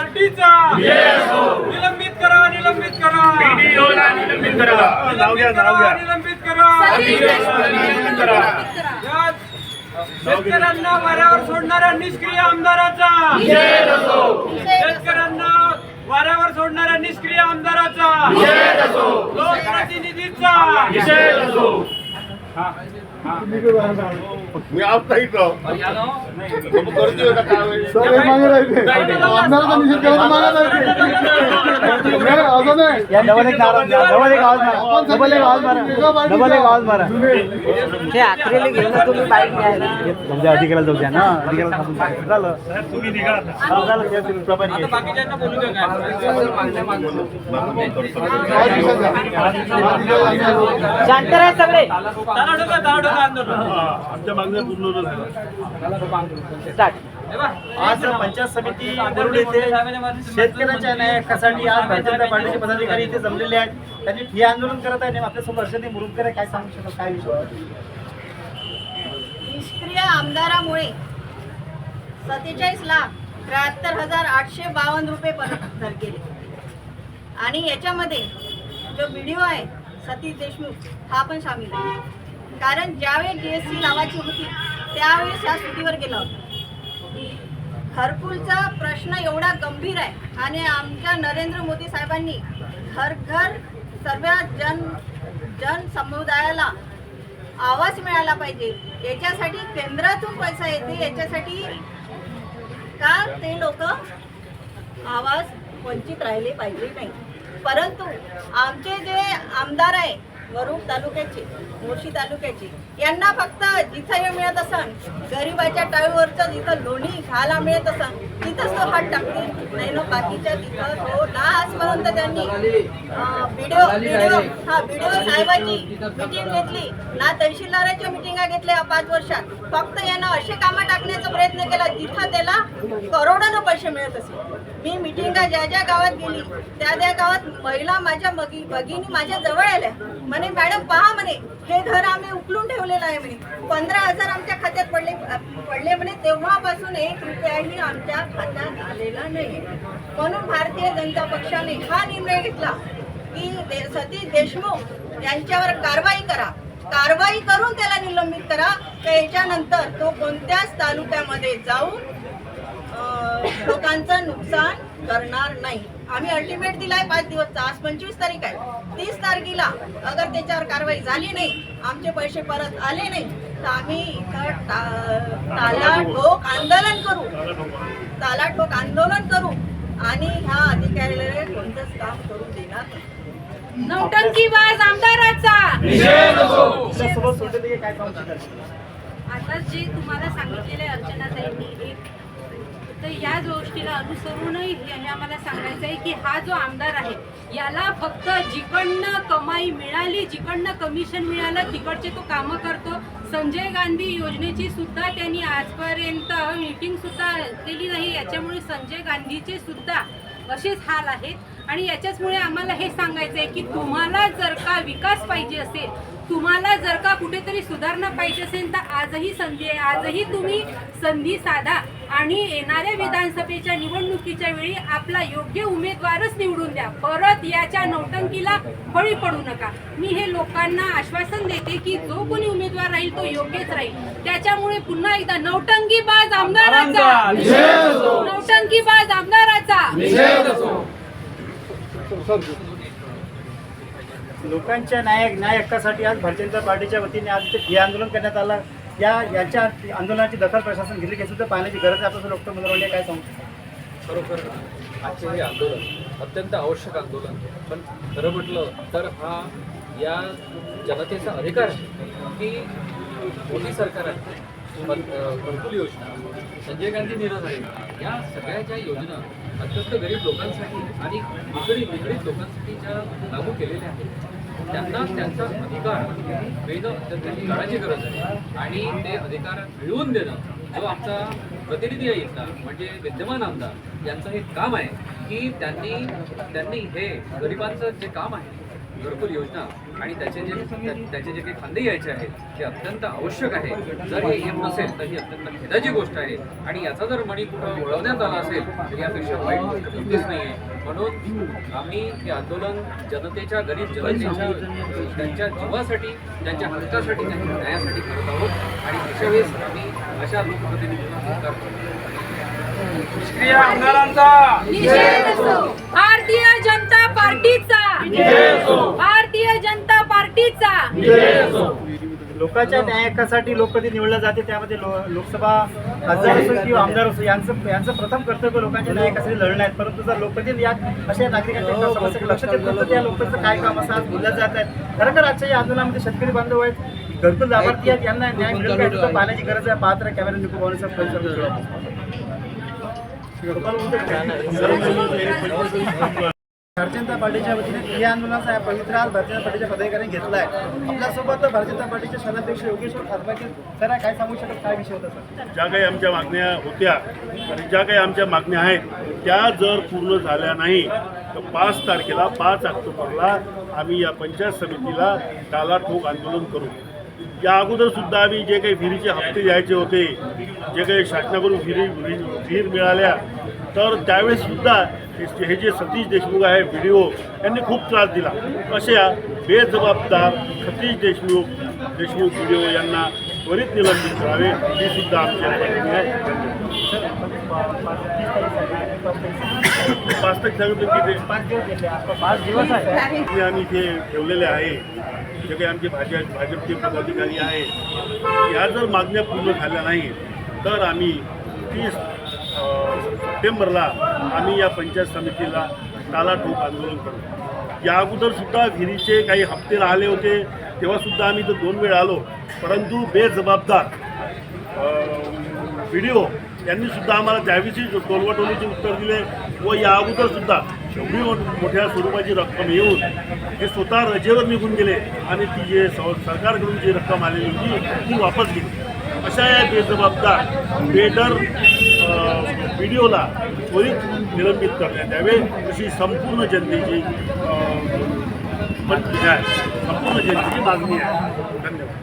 पार्टीचा. निलंबित करा निलंबित करा. निलंबित करा. निलंबित करा निलंबित शेतकऱ्यांना वाऱ्यावर सोडणाऱ्या निष्क्रिय आमदाराचा. शेतकऱ्यांना वाऱ्यावर सोडणाऱ्या निष्क्रिय आमदाराचा. लोकप्रतिनिधीचा. असो. मी आता इथं. गर्दी होता त्यावेळी आमदाराचा निषेध करायला मागत आहे असं नाही. या डबल एक नारा डबल एक आवाज मारा. डबल एक आवाज मारा. डबल एक आवाज मारा. ते आखरीला गेलं तुम्ही बाईक घ्यायला जाऊ द्या अधिकाऱ्याला जाऊ द्या ना. अधिकाऱ्याला थांबून झालं. शांत राहा सगळे. आमच्या मागण्या पूर्ण झाल्या स्टार्ट आज पंचायत समिती वरुड येथे शेतकऱ्यांच्या न्याय हक्कासाठी आज भारतीय जनता पार्टीचे पदाधिकारी इथे जमलेले आहेत. त्यांनी ठिय्या आंदोलन करत आहे हर्षदे मुरुमकर. काय सांगू काय विषय निष्क्रिय आमदारामुळे सत्तेचाळीस लाख त्र्याहत्तर हजार आठशे बावन्न रुपये परत गेले आणि याच्यामध्ये जो व्हिडिओ आहे सतीश देशमुख हा पण सामील आहे. कारण ज्यावेळी डी एस सी लावायची होती त्यावेळेस ह्या सुट्टीवर गेला होता. घरकुलचा प्रश्न एवढा गंभीर आहे आणि आमच्या नरेंद्र मोदी साहेबांनी घर घर सर्व जन जन समुदायाला आवाज मिळाला पाहिजे. याच्यासाठी केंद्रातून पैसा येते याच्यासाठी का ते लोक आवाज वंचित राहिले पाहिजे नाही. परंतु आमचे जे आमदार आहे वरुड तालुक्याची मोशी तालुक्याची. यांना फक्त जिथं हे मिळत असन गरिबाच्या टाळीवरचं जिथं लोणी खायला मिळत असन तिथंच तो हात टाकतील. नाही ना बाकीच्या तिथं तो ना आजपर्यंत त्यांनी व्हिडिओ व्हिडिओ हा व्हिडिओ साहेबाची मिटिंग घेतली. ना तहसीलदाराच्या मिटिंगा घेतल्या पाच वर्षात. फक्त यानं असे कामं टाकण्याचा प्रयत्न केला जिथं त्याला करोडानं पैसे मिळत असेल मी मिटिंगला ज्या ज्या गावात गेली त्या त्या गावात महिला माझ्या मगी भगिनी माझ्या जवळ आल्या. म्हणे मॅडम पहा म्हणे हे घर आम्ही उकलून ठेवलेलं आहे म्हणे. पंधरा हजार आमच्या खात्यात पडले पडले म्हणे. तेव्हापासून एक रुपयाही आमच्या खात्यात आलेला नाही. म्हणून भारतीय जनता पक्षाने हा निर्णय घेतला की दे- सतीश देशमुख यांच्यावर कारवाई करा. कारवाई करून त्याला निलंबित करा. त्याच्यानंतर तो कोणत्याच तालुक्यामध्ये जाऊन लोकांचं नुकसान करणार नाही. आम्ही अल्टिमेट दिलाय पाच दिवसचा. आज पंचवीस तारीख आहे. तीस तारखेला अगर त्याच्यावर कारवाई झाली नाही आमचे पैसे परत आले नाही तर आम्ही इथं ताला ठोक आंदोलन करू. ताला ठोक आंदोलन करू. आणि ह्या अधिकाऱ्याला कोणतंच काम करू देणार नाही. नौटंकीबाज आमदाराचा. शकाल आता जे तुम्हाला सांगितलेले अर्चनाताईंनी एक तर या गोष्टीला अनुसरूनही हे आम्हाला सांगायचं आहे की हा जो आमदार आहे याला फक्त जिकडनं कमाई मिळाली जिकडनं कमिशन मिळालं तिकडचे तो कामं करतो. संजय गांधी योजनेची सुद्धा त्यांनी आजपर्यंत मीटिंग सुद्धा केली नाही. याच्यामुळे संजय गांधीचे सुद्धा असेच हाल आहेत. आणि याच्याचमुळे आम्हाला हे सांगायचं आहे की तुम्हाला जर का विकास पाहिजे असेल तुम्हाला जर का कुठेतरी सुधारणा पाहिजे असेल तर आजही संधी आहे आजही तुम्ही संधी साधा. आणि येणाऱ्या विधानसभेच्या निवडणुकीच्या वेळी आपला योग्य उमेदवारच निवडून द्या. परत याच्या नौटंकीला बळी पडू नका. मी हे लोकांना आश्वासन देते की जो कोणी उमेदवार राहील तो योग्यच राहील. त्याच्यामुळे पुन्हा एकदा नौटंकीबाज आमदाराचा. नौटंकीबाज आमदाराचा. लोकांच्या न्याय हक्कासाठी आज भारतीय जनता पार्टीच्या वतीने आज ठिय्या आंदोलन करण्यात आलं. या याच्या आंदोलनाची दखल प्रशासन घेतली की सुद्धा पाहण्याची गरज आहे. आपल्याला डॉक्टर मनोरंजन काय सांगू खरोखर आजचे हे आंदोलन अत्यंत आवश्यक आंदोलन. पण खरं म्हटलं तर हा या जनतेचा अधिकार आहे की मोदी सरकार आहे पण, घरकुल योजना संजय गांधी निराधार आहे या सगळ्या ज्या योजना अत्यंत गरीब लोकांसाठी आणि विकडित विकडित लोकांसाठी ज्या लागू केलेल्या आहेत त्यांना त्यांचा अधिकार मिळणं त्यांची काळाची गरज आहे. आणि ते अधिकार मिळवून देणं जो आमचा प्रतिनिधी आहे इथला म्हणजे विद्यमान आमदार यांचं हे काम आहे की त्यांनी त्यांनी हे गरिबांचं जे काम आहे घरकुल योजना आणि त्याचे जे त्या- त्याचे जे काही खांदे यायचे आहेत ते अत्यंत आवश्यक आहे. जर हे येत नसेल तर ही अत्यंत खेदाची गोष्ट आहे. आणि याचा जर मणी कुठं वळवण्यात आला असेल तर यापेक्षा वाईट गोष्ट कोणतीच नाही आहे. म्हणून आम्ही हे आंदोलन जनतेच्या गरीब जनतेच्या त्यांच्या जीवासाठी त्यांच्या हक्कासाठी त्यांच्या न्यायासाठी करत आहोत. आणि अशा वेळेस आम्ही अशा लोकप्रतिनिधींना करतो निष्क्रिय आमदारांचा! भारतीय जनता पार्टीचा! भारतीय लोकांच्या न्यायकासाठी लोक लोकप्रतिनिधी निवडले जाते त्यामध्ये लो- लोकसभा खासदार असो किंवा आमदार असो यांचं यांचं प्रथम कर्तव्य लोकांच्या न्यायकासाठी लढणं आहे. परंतु जर लोकप्रतिनिधी या अशा नागरिकांच्या समस्या लक्ष देत नसतं त्या लोकांचं काय काम असं आज बोलल्या जात आहेत. खरं तर आजच्या या आंदोलनामध्ये शेतकरी बांधव आहेत घरकुल लाभार्थी आहेत यांना न्याय मिळेल काय तिथं पाहण्याची गरज आहे. पाहत राहा कॅमेरा निको भवनचा परिसर भारतीय जनता पार्टीच्या वतीने या आंदोलनाचा पवित्र आज भारतीय जनता पार्टीच्या पदाधिकाऱ्यांनी घेतला आहे आपल्यासोबत भारतीय जनता पार्टीचे शहराध्यक्ष योगेश्वर खासबाकी सर काय सांगू शकत काय विषय होता सर? ज्या काही आमच्या मागण्या होत्या आणि ज्या काही आमच्या मागण्या आहेत त्या जर पूर्ण झाल्या नाही तर पाच तारखेला पाच ऑक्टोबरला आम्ही या पंचायत समितीला टाला ठोक आंदोलन करू. या अगोदर सुद्धा आम्ही जे काही विहिरीचे हप्ते द्यायचे होते जे काही शासनाकडून विहिरी विहीर विहीर मिळाल्या तर त्यावेळेस सुद्धा हे जे सतीश देशमुख आहे बी डी ओ यांनी खूप त्रास दिला. अशा बेजबाबदार Satish Deshmukh Deshmukh B D O यांना त्वरित निलंबित करावे ही सुद्धा आमची मागणी आहे. पाच तारीख सांगितलं की आम्ही जे ठेवलेले आहे. जे काही आमचे भाजप भाजपचे पदाधिकारी आहे. या जर मागण्या पूर्ण झाल्या नाही तर आम्ही तीस सप्टेंबरला आम्ही या पंचायत समितीला टालाठोक आंदोलन करू. या अगोदरसुद्धा विहिरीचे काही हप्ते राहिले होते तेव्हासुद्धा आम्ही तर दोन वेळ आलो. परंतु बेजबाबदार व्हिडिओ यांनीसुद्धा आम्हाला त्याविषयी टोलवाटोलीचे उत्तर दिले व या अगोदरसुद्धा एवढी मोठ्या स्वरूपाची रक्कम येऊन हे स्वतः रजेवर निघून गेले आणि ती जे स- सरकारकडून जी रक्कम आलेली होती ती वापस गेली. अशा या बेजबाबदार व्हिडिओला त्वरित निलंबित करण्यात यावे अशी संपूर्ण जनतेची म्हणजे संपूर्ण जनतेची मागणी आहे. धन्यवाद.